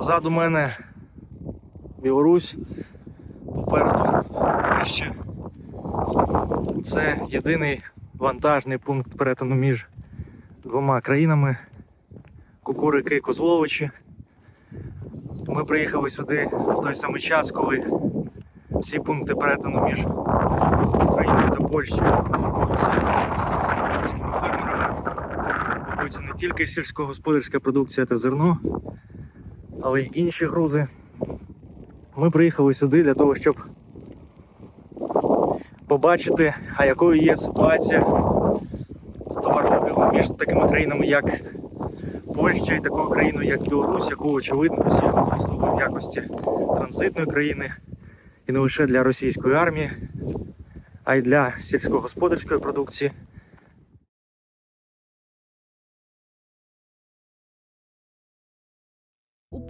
Позаду мене Білорусь, попереду Польща. Це єдиний вантажний пункт перетину між двома країнами Кукурики Козловичі. Ми приїхали сюди в той самий час, коли всі пункти перетину між Україною та Польщею блокуються польськими фермерами. Блокується не тільки сільськогосподарська продукція та зерно, але й інші грузи. Ми приїхали сюди для того, щоб побачити, а якою є ситуація з товарообігом між такими країнами, як Польща і такою країною, як Білорусь, яку очевидно Росія використовує в якості транзитної країни і не лише для російської армії, а й для сільськогосподарської продукції.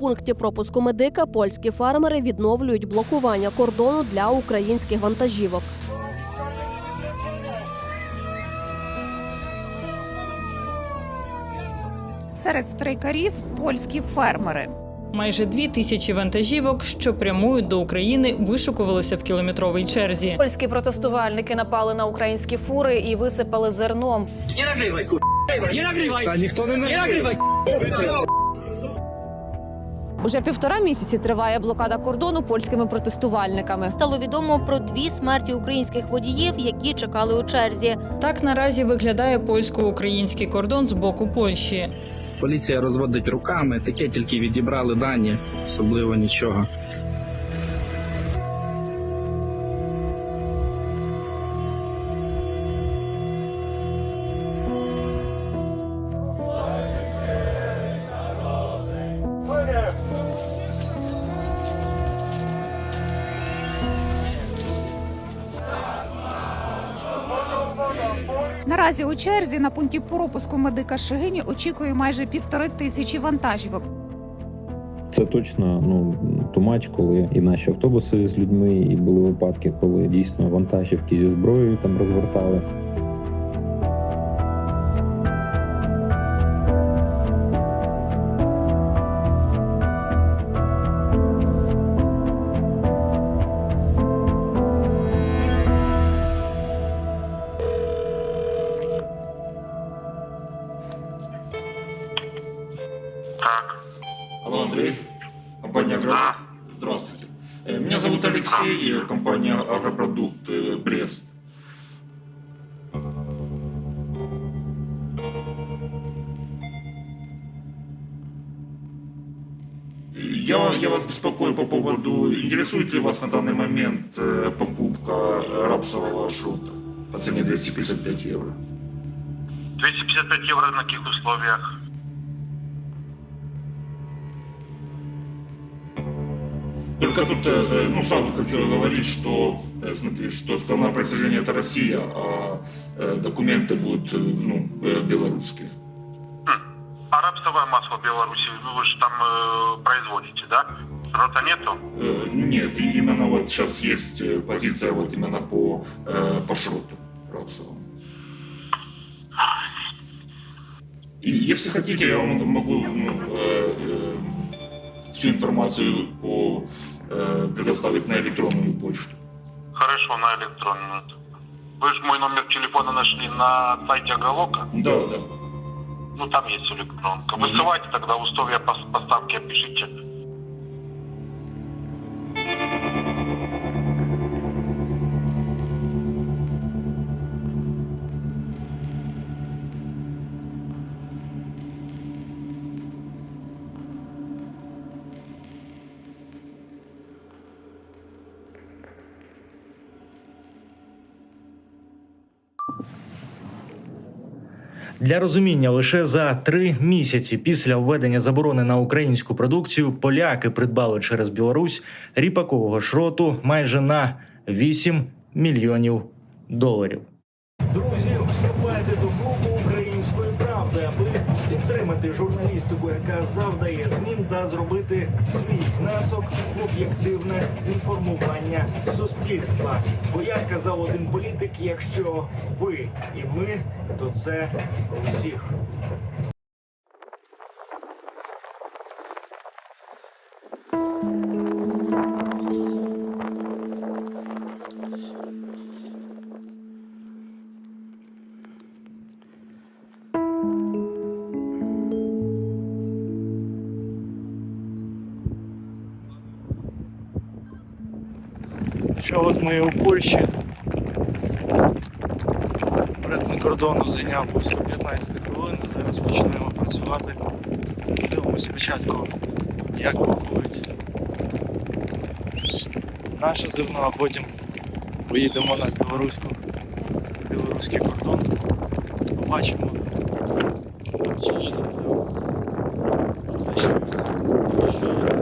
Пункті пропуску медика польські фермери відновлюють блокування кордону для українських вантажівок. Серед страйкарів польські фермери. Майже дві тисячі вантажівок, що прямують до України, вишукувалися в кілометровій черзі. Польські протестувальники напали на українські фури і висипали зерном. Не нагрівай, ку... Не нагрівай! Та ніхто не нагрівай! Уже півтора місяці триває блокада кордону польськими протестувальниками. Стало відомо про дві смерті українських водіїв, які чекали у черзі. Так наразі виглядає польсько-український кордон з боку Польщі. Поліція розводить руками, таке тільки відібрали дані, особливо нічого. Наразі у черзі на пункті пропуску медика Шигині очікує майже півтори тисячі вантажівок. Це точно ну тумач, коли і наші автобуси з людьми, і були випадки, коли дійсно вантажівки зі зброєю там розвертали. Алло, Андрей, компания «Агропродукт». Здравствуйте. Э, Меня зовут Алексей, компания «Агропродукт» э, Брест. Я, я вас беспокою по поводу, интересует ли вас на данный момент э, покупка рапсового шрута по цене 255 евро? 255 евро на каких условиях? Только тут, э, ну, сразу хочу говорить, что, э, смотри, что страна происхождения это Россия, а э, документы будут, ну, белорусские. А рапсовое масло Беларуси ну, вы же там э, производите, да? Рота нету? Э, Нет, и именно вот сейчас есть позиция вот именно по, э, по шроту рапсовому. И если хотите, я вам могу ну, э, э, всю информацию по, э, предоставить на электронную почту. Хорошо, на электронную. Вы же мой номер телефона нашли на сайте Агалока? Да, да. Ну, там есть электронка. Высылайте тогда условия пос- поставки, пишите. Для розуміння, лише за три місяці після введення заборони на українську продукцію поляки придбали через Білорусь ріпакового шроту майже на 8 мільйонів доларів. Друзі, вступайте до клубу аби підтримати журналістику, яка завдає змін та зробити свій внесок в об'єктивне інформування суспільства. Бо як казав один політик, якщо ви і ми, то це всіх. Польщі. Перетин кордону зайняв близько 15 хвилин. Зараз почнемо працювати. Дивимося спочатку, як блокують наше зерно, а потім поїдемо на білоруську, білоруський кордон. Побачимо. Що-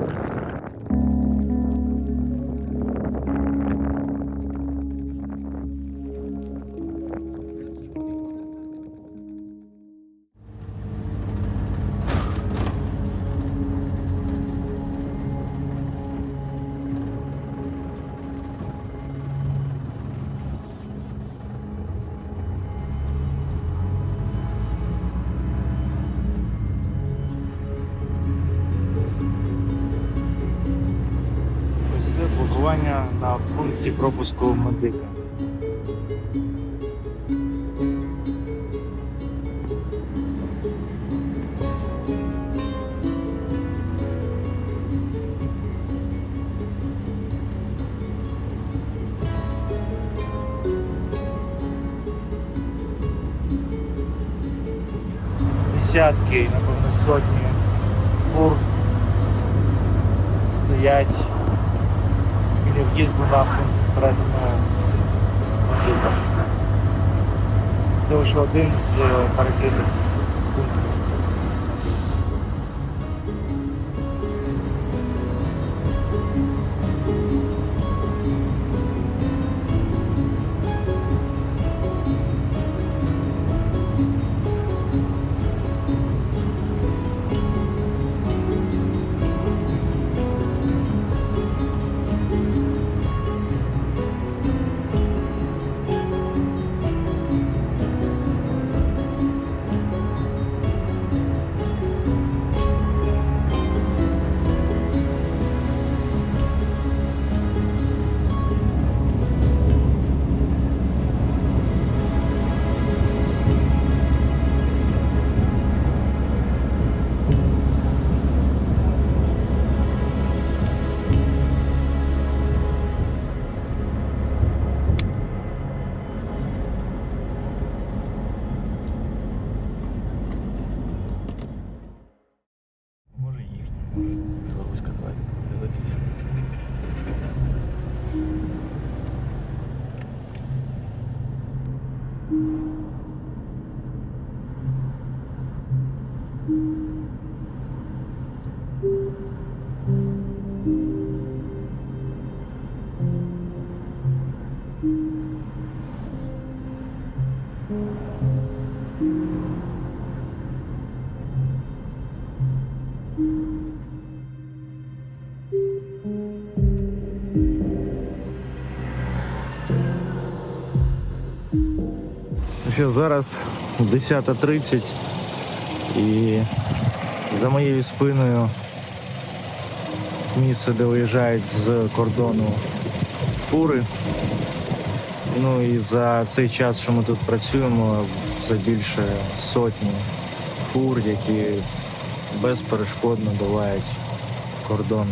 пункті пропуску медика. Десятки, напевно, сотні фур стоять в'їзду на пункт. Це лише один з е, перекритих що, зараз 10.30 і за моєю спиною місце, де виїжджають з кордону фури. Ну і за цей час, що ми тут працюємо, це більше сотні фур, які безперешкодно долають кордон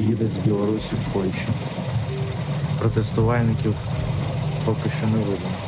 їдуть з Білорусі в Польщу. Протестувальників поки що не видно.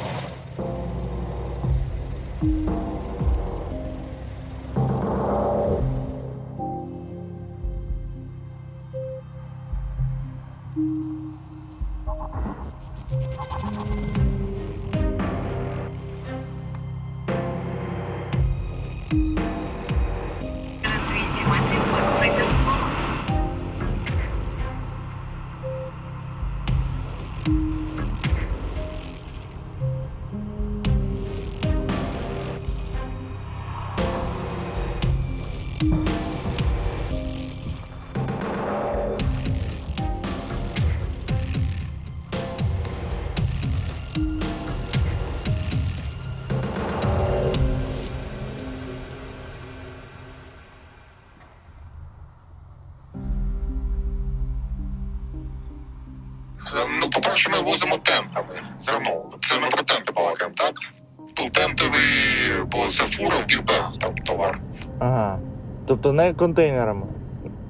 Тобто не контейнерами,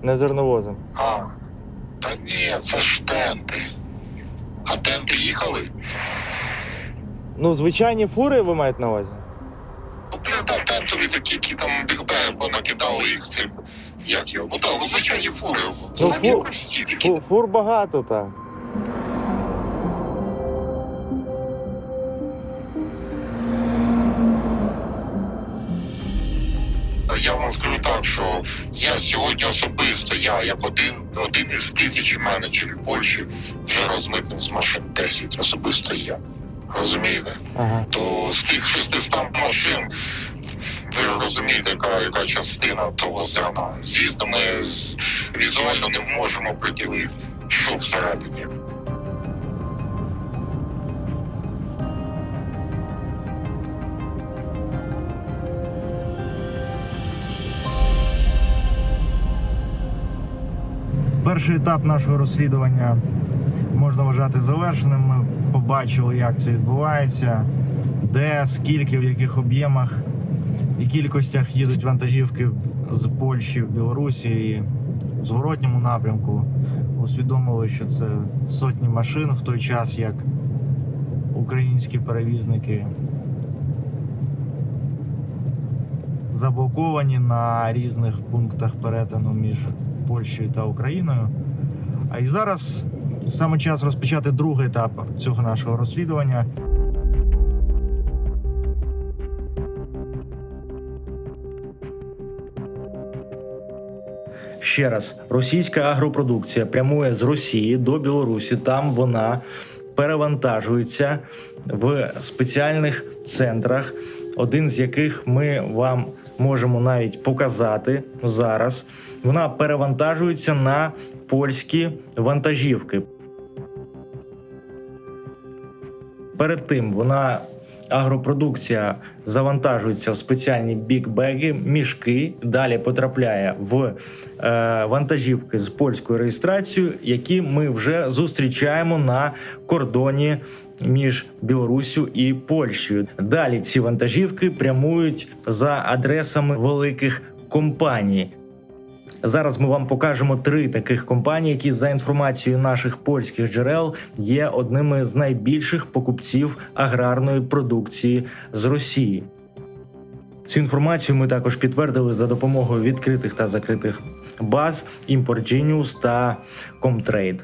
не зерновозом. А, та ні, це ж тенти. А тенти їхали? Ну, звичайні фури ви маєте на увазі? Ну, блін, та тентові такі, які там бігбеги понакидали їх цим. Як його? Ну так, звичайні фури. Ну, Самі фу- всі такі. Фу, фур багато так. Я вам скажу так, що я сьогодні особисто, я як один, один із тисячі менеджерів Польщі вже розмитнив з машин 10 особисто я. Розумієте? Ага. То з тих 600 машин ви розумієте, яка, яка частина того зерна. Звісно, ми з, візуально не можемо приділити, що всередині. Перший етап нашого розслідування можна вважати завершеним. Ми побачили, як це відбувається, де, скільки, в яких об'ємах і кількостях їдуть вантажівки з Польщі в Білорусі і в зворотньому напрямку. Усвідомили, що це сотні машин в той час, як українські перевізники заблоковані на різних пунктах перетину між Польщею та Україною. А і зараз саме час розпочати другий етап цього нашого розслідування. Ще раз, російська агропродукція прямує з Росії до Білорусі. Там вона перевантажується в спеціальних центрах, один з яких ми вам можемо навіть показати зараз. Вона перевантажується на польські вантажівки. Перед тим вона агропродукція завантажується в спеціальні бікбеги, мішки. Далі потрапляє в е, вантажівки з польською реєстрацією, які ми вже зустрічаємо на кордоні між Білоруссю і Польщею. Далі ці вантажівки прямують за адресами великих компаній. Зараз ми вам покажемо три таких компанії, які за інформацією наших польських джерел є одними з найбільших покупців аграрної продукції з Росії. Цю інформацію ми також підтвердили за допомогою відкритих та закритих баз Import Genius та Comtrade.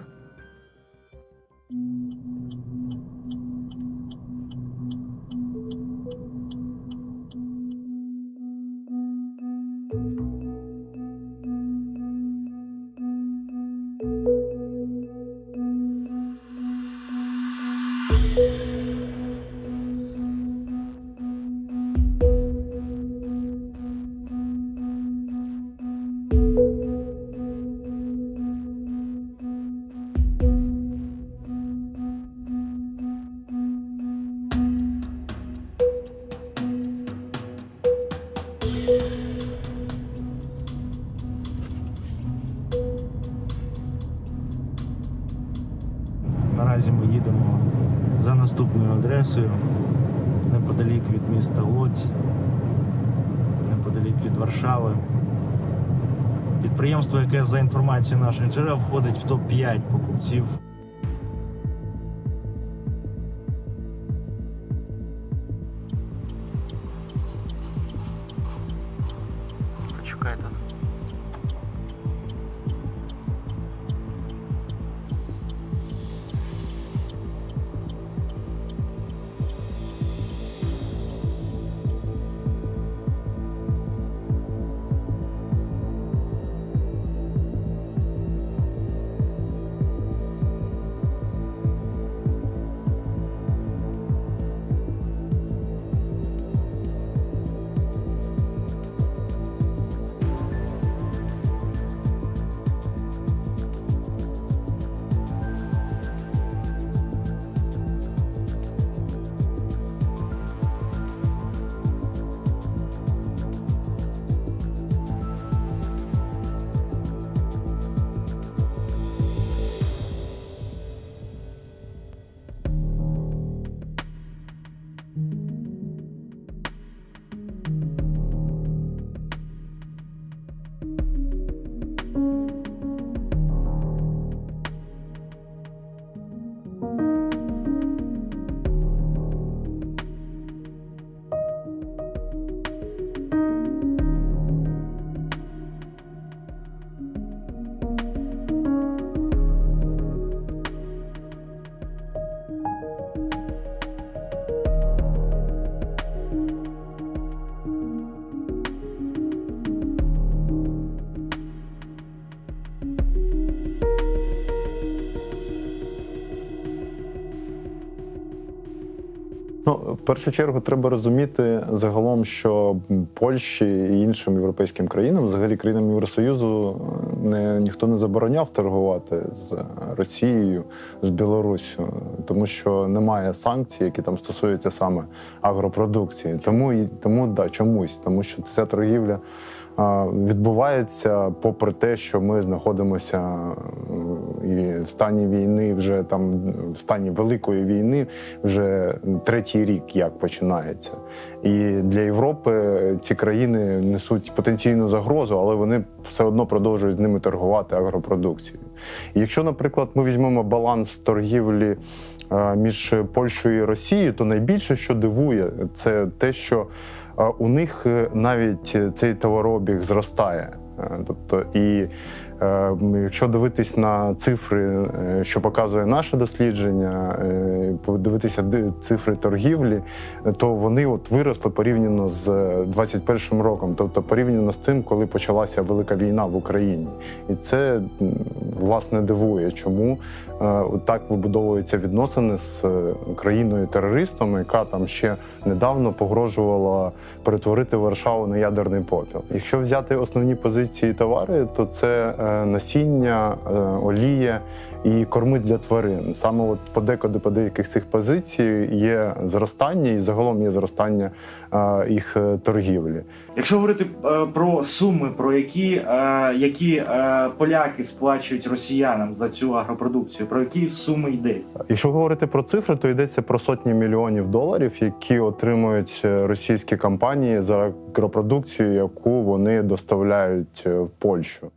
Наразі ми їдемо за наступною адресою неподалік від міста Лодзь, неподалік від Варшави. Підприємство, яке за інформацією наших джерел входить в топ-5 покупців. Ну, в першу чергу треба розуміти загалом, що Польщі і іншим європейським країнам, взагалі країнам Євросоюзу, не ніхто не забороняв торгувати з Росією, з Білоруссю, тому що немає санкцій, які там стосуються саме агропродукції. Тому і тому да чомусь, тому що ця торгівля а, відбувається попри те, що ми знаходимося е, і в стані війни, вже там в стані великої війни, вже третій рік як починається. І для Європи ці країни несуть потенційну загрозу, але вони все одно продовжують з ними торгувати агропродукцією. І якщо, наприклад, ми візьмемо баланс торгівлі е, між Польщею і Росією, то найбільше, що дивує, це те, що е, у них е, навіть цей товарообіг зростає. Тобто, і якщо дивитись на цифри, е, що показує наше дослідження, е, подивитися цифри торгівлі, е, то вони от виросли порівняно з 21 роком, тобто порівняно з тим, коли почалася велика війна в Україні. І це власне дивує, чому е, так вибудовуються відносини з е, країною-терористом, яка там ще недавно погрожувала перетворити Варшаву на ядерний попіл. Якщо взяти основні позиції товари, то це е, насіння, е, олія і корми для тварин. Саме от подекуди по деяких цих позицій є зростання, і загалом є зростання е, їх е, торгівлі. Якщо говорити е, про суми, про які, е, які е, поляки сплачують росіянам за цю агропродукцію, про які суми йдеться? Якщо говорити про цифри, то йдеться про сотні мільйонів доларів, які отримують е, російські компанії за агропродукцію, яку вони доставляють е, в Польщу.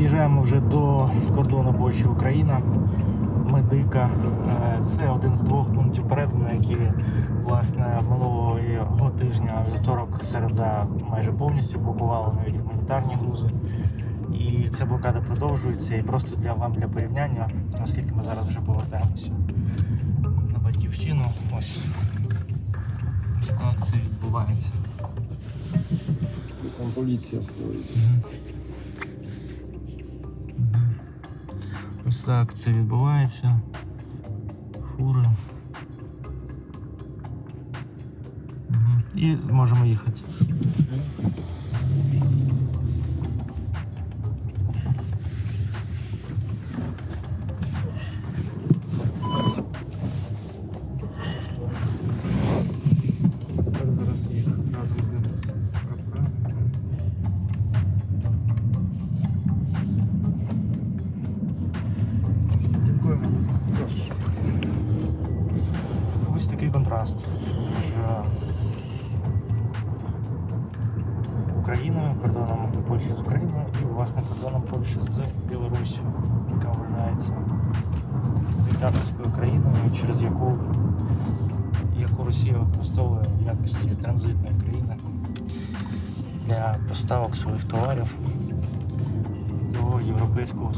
Під'їжджаємо вже до кордону Польщі Україна. Медика. Е, Це один з двох пунктів перетину, які власне минулого тижня вівторок середа майже повністю блокували навіть гуманітарні грузи. І ця блокада продовжується. І просто для вам для порівняння, оскільки ми зараз вже повертаємося на батьківщину. Ось ось так це відбувається. Там поліція стоїть. Ось так це відбувається. Фури. Угу. І можемо їхати.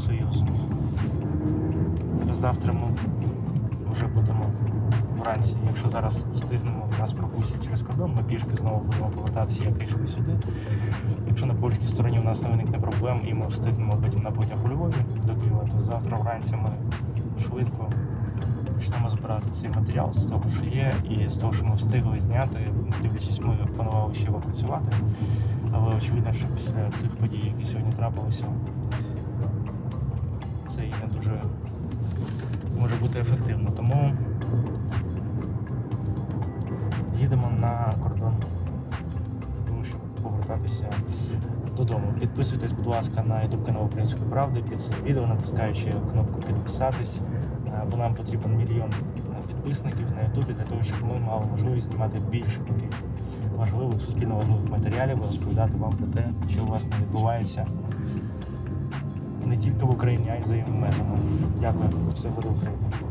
Союзу. Завтра ми вже будемо вранці. Якщо зараз встигнемо, нас пропустять через кордон, ми пішки знову будемо повертатися, як йшли сюди. Якщо на польській стороні у нас не виникне проблем і ми встигнемо потім на потяг у Львові до Києва, то завтра вранці ми швидко, почнемо збирати цей матеріал з того, що є, і з того, що ми встигли зняти. Дивлячись, ми планували ще попрацювати. Але очевидно, що після цих подій, які сьогодні трапилися, не дуже може бути ефективно. Тому їдемо на кордон для того, щоб повертатися додому. Підписуйтесь, будь ласка, на YouTube канал Української правди під цим відео, натискаючи кнопку підписатись. Е, Бо нам потрібен мільйон підписників на YouTube для того, щоб ми мали можливість знімати більше таких важливих, суспільно важливих матеріалів і розповідати вам про те, що власне відбувається не тільки в Україні, а й за її межами. Дякую. Все буде Україна.